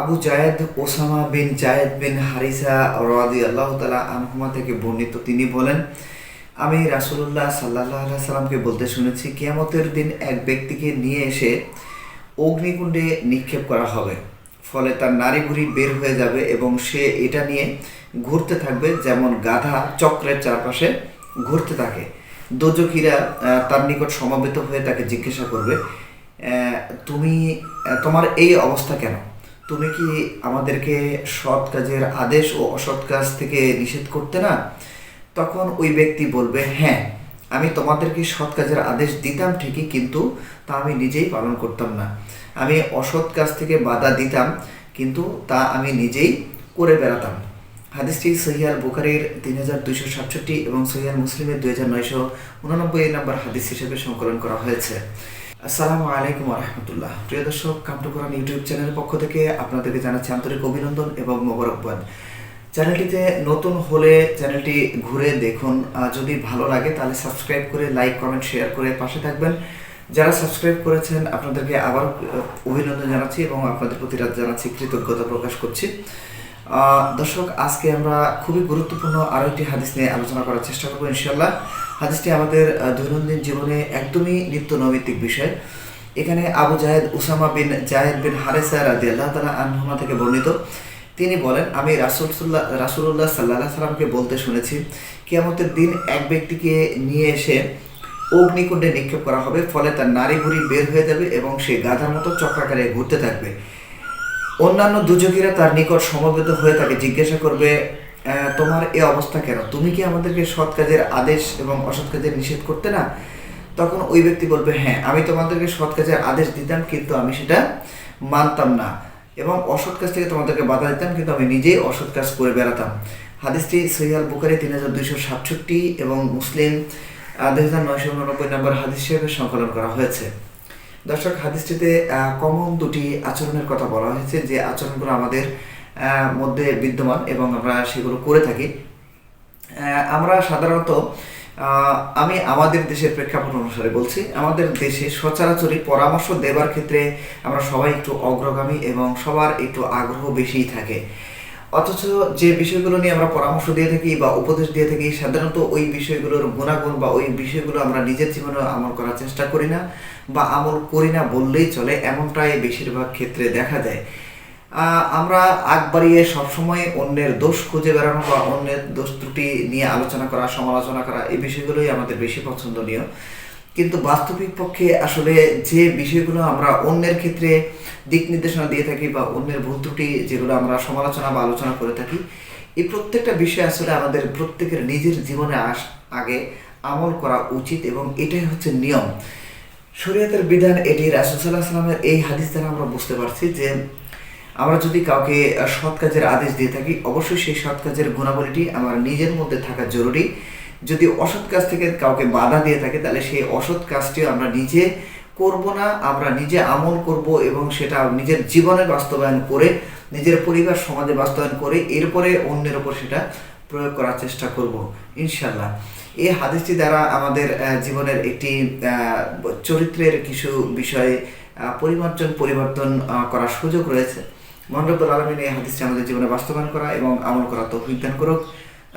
Abu Zayed Osama bin Zayed bin Harisa রাদি আল্লাহ তালা আনহুমা থেকে বর্ণিত তিনি বলেন, আমি রাসুলুল্লাহ সাল্লাহ সাল্লামকে বলতে শুনেছি, কিয়ামতের দিন এক ব্যক্তিকে নিয়ে এসে অগ্নিকুণ্ডে নিক্ষেপ করা হবে। ফলে তার নারী ভুড়ি বের হয়ে যাবে এবং সে এটা নিয়ে ঘুরতে থাকবে যেমন গাধা চক্রের চারপাশে ঘুরতে থাকে। দোজকিরা তার নিকট সমাবেত হয়ে তাকে জিজ্ঞাসা করবে তুমি তোমার এই অবস্থা কেন? তুমি কি আমাদেরকে সৎ কাজের আদেশ ও অসৎ কাজ থেকে নিষেধ করতে না? তখন ওই ব্যক্তি বলবে হ্যাঁ আমি তোমাদেরকে সৎ কাজের আদেশ দিতাম ঠিকই, কিন্তু তা আমি নিজেই পালন করতাম না। আমি অসৎ কাজ থেকে বাধা দিতাম, কিন্তু তা আমি নিজেই করে বেড়াতাম। হাদিসটি সহিয়াল বুখারির তিন হাজার দুইশো সাতষট্টি এবং সহিয়াল মুসলিমের দুই হাজার নয়শো উননব্বই নম্বর হাদিস হিসেবে সংকলন করা হয়েছে। আসসালামু আলাইকুম রহমতুল্লাহ। প্রিয় দর্শক কামটু কোরআন ইউটিউব চ্যানেলের পক্ষ থেকে আপনাদেরকে জানাচ্ছি আন্তরিক অভিনন্দন এবং মোবারকবাদ। চ্যানেলটিতে নতুন হলে চ্যানেলটি ঘুরে দেখুন। যদি ভালো লাগে তাহলে সাবস্ক্রাইব করে লাইক, কমেন্ট, শেয়ার করে পাশে থাকবেন। যারা সাবস্ক্রাইব করেছেন, আপনাদেরকে আবার অভিনন্দন জানাচ্ছি এবং আপনাদের প্রতি রাত জানাচ্ছি কৃতজ্ঞতা প্রকাশ করছি। দর্শক, আজকে আমরা খুবই গুরুত্বপূর্ণ আরও একটি হাদিস নিয়ে আলোচনা করার চেষ্টা করব ইনশাল্লাহ হাদিসটি আমাদের দৈনন্দিন জীবনে একদমই নিত্য নৈমিত্তিক বিষয়। এখানে Abu Jahed Usama bin Jahed bin Haresa রাদি আল্লাহ তালা আনহুমা থেকে বর্ণিত। তিনি বলেন, আমি রাসুলসুল্লাহ রাসুল্লাহ সাল্লাহ সাল্লামকে বলতে শুনেছি, কিয়ামতের দিন এক ব্যক্তিকে নিয়ে এসে অগ্নিকুণ্ডে নিক্ষেপ করা হবে, ফলে তার নারী ভুড়ি বের হয়ে যাবে এবং সে গাধার মতো চক্রাকারে ঘুরতে থাকবে। অন্যান্য দুযোগীরা তার নিকট সমবেত হয়ে তাকে জিজ্ঞাসা করবে তোমার এ অবস্থা কেন? তুমি কি আমাদেরকে সৎ কাজের আদেশ এবং অসৎ কাজের নিষেধ করতে না? তখন ওই ব্যক্তি বলবে হ্যাঁ আমি তোমাদেরকে সৎ কাজের আদেশ দিতাম, কিন্তু আমি সেটা মানতাম না এবং অসৎ কাজ থেকে তোমাদেরকে বাধা দিতাম, কিন্তু আমি নিজেই অসৎ কাজ করে বেড়াতাম। হাদিসটি সৈয়াল বুকারি তিন হাজার দুইশো সাতষট্টি এবং মুসলিম দুই হাজার নয়শো উননব্বই নম্বর হাদিস হিসেবে সংকলন করা হয়েছে। দর্শক, হাদিসটিতে কমন দুটি আচরণের কথা বলা হয়েছে যে আচরণগুলো আমাদের মধ্যে বিদ্যমান এবং আমরা সেগুলো করে থাকি। আমরা সাধারণত আমি আমাদের দেশের প্রেক্ষাপট অনুসারে বলছি, আমাদের দেশে সচরাচরই পরামর্শ দেবার ক্ষেত্রে আমরা সবাই একটু অগ্রগামী এবং সবার একটু আগ্রহ বেশিই থাকে। অথচ যে বিষয়গুলো নিয়ে আমরা পরামর্শ দিয়ে থাকি বা উপদেশ দিয়ে থাকি, সাধারণত ওই বিষয়গুলোর গুণাগুণ বা ওই বিষয়গুলো আমরা নিজের জীবনে আমল করার চেষ্টা করি না বা আমল করি না বললেই চলে, এমনটাই বেশিরভাগ ক্ষেত্রে দেখা যায়। আমরা আগ বাড়িয়ে সবসময় অন্যের দোষ খুঁজে বেড়ানো বা অন্যের দোষ ত্রুটি নিয়ে আলোচনা করা, সমালোচনা করা, এই বিষয়গুলোই আমাদের বেশি পছন্দনীয়। কিন্তু বাস্তবিক পক্ষে আসলে যে বিষয়গুলো আমরা অন্যের ক্ষেত্রে দিক নির্দেশনা দিয়ে থাকি বা অন্যের ভুল ত্রুটি যেগুলো আমরা সমালোচনা বা আলোচনা করে থাকি, এই প্রত্যেকটা বিষয় আসলে আমাদের প্রত্যেকের নিজের জীবনে আস, আগে আমল করা উচিত এবং এটাই হচ্ছে নিয়ম। শরীয়তের বিধান এটি রাসুসাল্লাহ সাল্লামের এই হাদিস দ্বারা আমরা বুঝতে পারছি যে আমরা যদি কাউকে সৎ কাজের আদেশ দিয়ে থাকি, অবশ্যই সেই সৎ কাজের গুণাবলীটি আমার নিজের মধ্যে থাকা জরুরি। যদি অসৎ কাজ থেকে কাউকে বাধা দিয়ে থাকে, তাহলে সেই অসৎ কাজটি আমরা নিজে করব না, আমরা নিজে আমল করব এবং সেটা নিজের জীবনে বাস্তবায়ন করে, নিজের পরিবার, সমাজে বাস্তবায়ন করে, এরপরে অন্যের ওপর সেটা প্রয়োগ করার চেষ্টা করব ইনশাল্লাহ এই হাদিসটি দ্বারা আমাদের জীবনের একটি চরিত্রের কিছু বিষয়ে পরিমার্জন, পরিবর্তন করার সুযোগ রয়েছে। মহানবুল আলমিন এই হাদিসটি আমাদের জীবনে বাস্তবায়ন করা এবং আমল করা তৌফিক দান করুক।